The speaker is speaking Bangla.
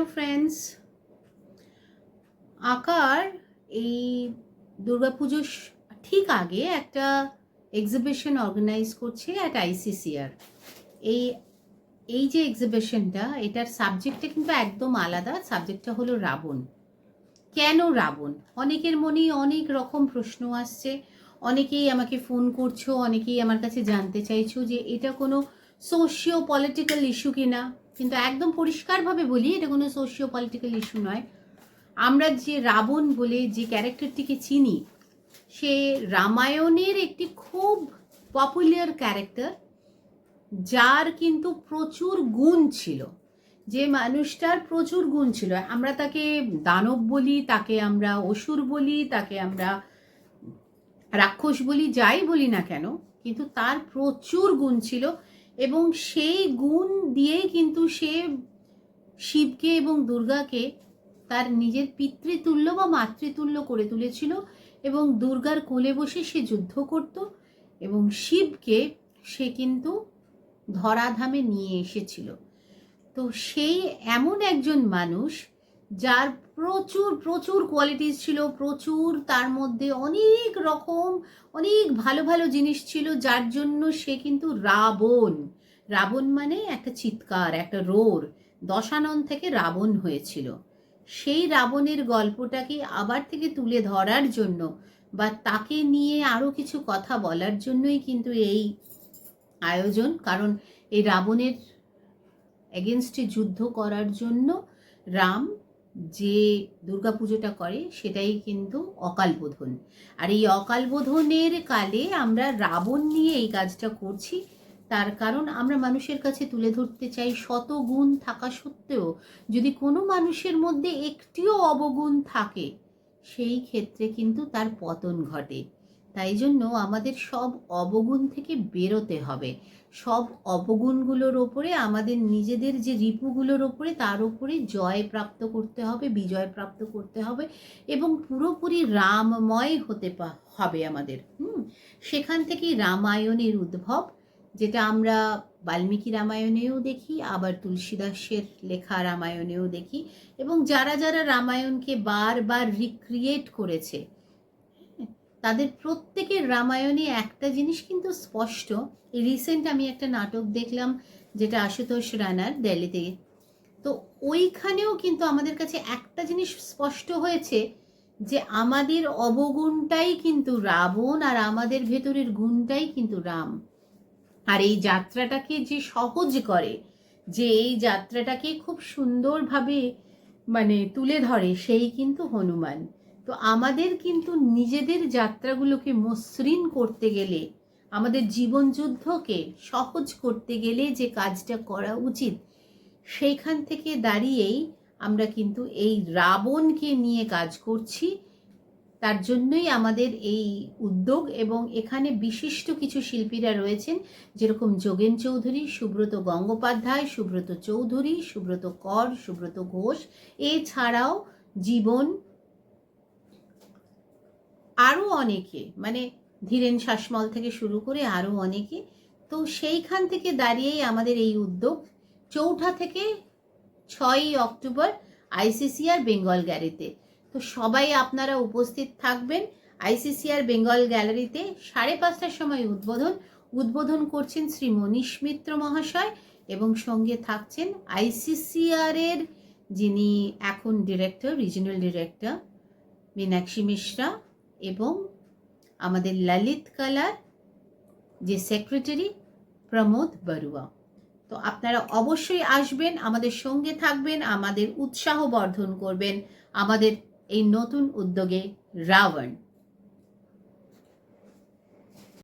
Hello friends. আকার এই দুর্গাপুজোর ঠিক আগে একটা এক্সিবিশন অর্গানাইজ করছে অ্যাট আইসিসিআর এই এই যে এক্সিবিশনটা এটার সাবজেক্টটা কিন্তু একদম আলাদা সাবজেক্টটা হলো রাবণ। কেন রাবণ? অনেকের মনেই অনেক রকম প্রশ্ন আসছে। অনেকেই আমাকে ফোন করছ, অনেকেই আমার কাছে জানতে চাইছো যে এটা কোনো সোশিও পলিটিক্যাল ইস্যু কিনা? কিন্তু একদম পরিষ্কারভাবে বলি, এটা কোনো সোশিও পলিটিক্যাল ইস্যু নয়। আমরা যে রাবণ বলে যে ক্যারেক্টারটিকে চিনি, সে রামায়ণের একটি খুব পপুলার ক্যারেক্টার, যার কিন্তু প্রচুর গুণ ছিল। যে মানুষটার প্রচুর গুণ ছিল। আমরা তাকে দানব বলি, তাকে আমরা অসুর বলি, তাকে আমরা রাক্ষস বলি, যাই বলি না কেন, কিন্তু তার প্রচুর গুণ ছিল। এবং সেই গুণ দিয়েই কিন্তু সে শিবকে এবং দুর্গাকে তার নিজের পিতৃতুল্য বা মাতৃতুল্য করে তুলেছিল এবং দুর্গার কোলে বসে সে যুদ্ধ করত এবং শিবকে সে কিন্তু ধরাধামে নিয়ে এসেছিল। তো সেই এমন একজন মানুষ যার প্রচুর প্রচুর কোয়ালিটিস ছিল, প্রচুর তার মধ্যে অনেক রকম, অনেক ভালো ভালো জিনিস ছিল, যার জন্য সে কিন্তু রাবণ। রাবণ মানে একটা চিৎকার, একটা রোর, দশানন থেকে রাবণ হয়েছিল। সেই রাবণের গল্পটাকে আবার থেকে তুলে ধরার জন্য বা তাকে নিয়ে আরও কিছু কথা বলার জন্যই কিন্তু এই আয়োজন, কারণ এই রাবণের এগেনস্টে যুদ্ধ করার জন্য রাম যে দুর্গা পুজোটা করে সেটাই কিন্তু অকালবোধন আর এই অকালবোধনের কালে আমরা রাবণ নিয়ে এই কাজটা করছি, তার কারণ আমরা মানুষের কাছে তুলে ধরতে চাই শত গুণ থাকা সত্ত্বেও যদি কোনো মানুষের মধ্যে একটিও অবগুণ থাকে, সেই ক্ষেত্রে কিন্তু তার পতন ঘটে। তাই জন্য আমাদের সব অবগুণ থেকে বেরোতে হবে। সব অবগুণগুলোর ওপরে আমাদের নিজেদের যে রিপুগুলোর ওপরে তার ওপরে জয় প্রাপ্ত করতে হবে, বিজয় প্রাপ্ত করতে হবে এবং পুরোপুরি রামময় হতে হবে আমাদের। হুম? সেখান থেকেই রামায়ণের উদ্ভব, যেটা আমরা বাল্মীকি রামায়ণেও দেখি, আবার তুলসীদাসের লেখা রামায়ণেও দেখি এবং যারা যারা রামায়ণকে বারবার রিক্রিয়েট করেছে তাদের প্রত্যেকের রামায়ণে একটা জিনিস কিন্তু স্পষ্ট। রিসেন্ট আমি একটা নাটক দেখলাম, যেটা আশুতোষ রানার দিল্লিতে। তো ওইখানেও কিন্তু আমাদের কাছে একটা জিনিস স্পষ্ট হয়েছে যে আমাদের অবগুণটাই কিন্তু রাবণ আর আমাদের ভেতরের গুণটাই কিন্তু রাম। আর এই যাত্রাটাকে যে সহজ করে, যে এই যাত্রাটাকে খুব সুন্দরভাবে মানে তুলে ধরে, সেই কিন্তু হনুমান। তো আমাদের কিন্তু নিজেদের যাত্রাগুলোকে মসৃণ করতে গেলে, আমাদের জীবনযুদ্ধকে সহজ করতে গেলে যে কাজটা করা উচিত, সেইখান থেকে দাঁড়িয়েই আমরা কিন্তু এই রাবণকে নিয়ে কাজ করছি। তার জন্যই আমাদের এই উদ্যোগ এবং এখানে বিশিষ্ট কিছু শিল্পীরা রয়েছেন, যেরকম যোগেন চৌধুরী, সুব্রত গঙ্গোপাধ্যায়, সুব্রত চৌধুরী, সুব্রত কর, সুব্রত ঘোষ। এছাড়াও জীবন আরও অনেকে মানে ধীরেন শাসমল থেকে শুরু করে আরও অনেকে, তো সেইখান থেকে দাঁড়িয়েই আমাদের এই উদ্যোগ। চৌঠা থেকে ছয়ই অক্টোবর আইসিসিআর বেঙ্গল গ্যালারিতে। তো সবাই আপনারা উপস্থিত থাকবেন। আইসিসিআর বেঙ্গল গ্যালারিতে সাড়ে পাঁচটার সময় উদ্বোধন। উদ্বোধন করছেন শ্রী মনীষ মিত্র মহাশয় এবং সঙ্গে থাকছেন আইসিসিআর এর যিনি এখন director regional director Meenakshi Mishra. এবং আমাদের ললিত কালার যে সেক্রেটারি প্রমোদ বড়ুয়া। তো আপনারা অবশ্যই আসবেন, আমাদের সঙ্গে থাকবেন, আমাদের উৎসাহ বর্ধন করবেন, আমাদের এই নতুন উদ্যোগে রাবণ।